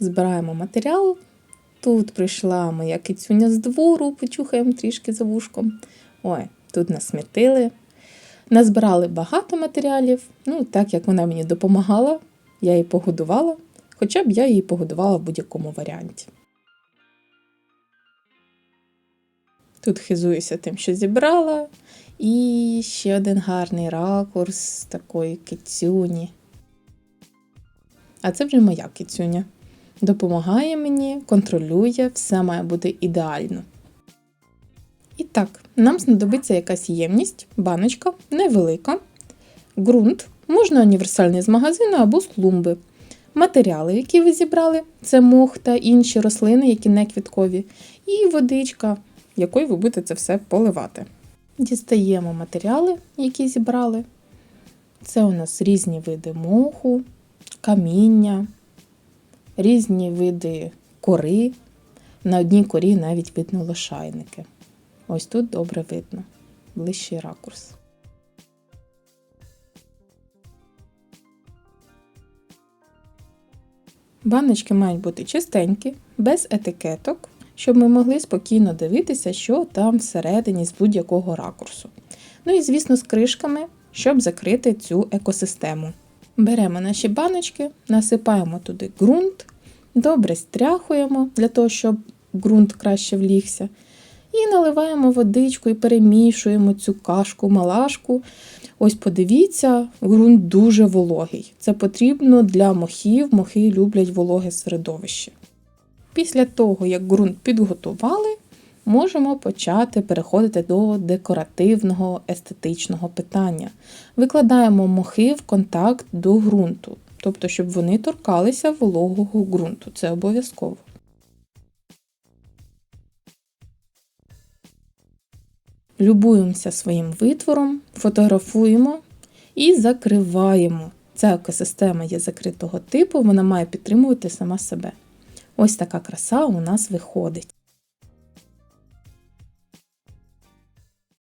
збираємо матеріал. Тут прийшла моя кицюня з двору, почухаємо трішки за вушком. Ой, тут насмітили. Назбирали багато матеріалів. Ну, так як вона мені допомагала, я її погодувала, хоча б я її погодувала в будь-якому варіанті. Тут хизуюся тим, що зібрала. І ще один гарний ракурс такої кицюні. А це вже моя кицюня. Допомагає мені, контролює, все має бути ідеально. І так, нам знадобиться якась ємність, баночка, невелика, ґрунт, можна універсальний з магазину або з клумби. Матеріали, які ви зібрали, це мох та інші рослини, які не квіткові, і водичка, якою ви будете це все поливати. Дістаємо матеріали, які зібрали. Це у нас різні види моху, каміння, різні види кори. На одній корі навіть видно лошайники. Ось тут добре видно, ближчий ракурс. Баночки мають бути чистенькі, без етикеток, щоб ми могли спокійно дивитися, що там всередині з будь-якого ракурсу. Ну і, звісно, з кришками, щоб закрити цю екосистему. Беремо наші баночки, насипаємо туди ґрунт, добре стряхуємо для того, щоб ґрунт краще влігся. І наливаємо водичку і перемішуємо цю кашку, малашку. Ось подивіться, ґрунт дуже вологий. Це потрібно для мохів. Мохи люблять вологе середовище. Після того, як ґрунт підготували, можемо почати переходити до декоративного естетичного питання. Викладаємо мохи в контакт до ґрунту, тобто, щоб вони торкалися вологого ґрунту. Це обов'язково. Любуємося своїм витвором, фотографуємо і закриваємо. Ця екосистема є закритого типу, вона має підтримувати сама себе. Ось така краса у нас виходить.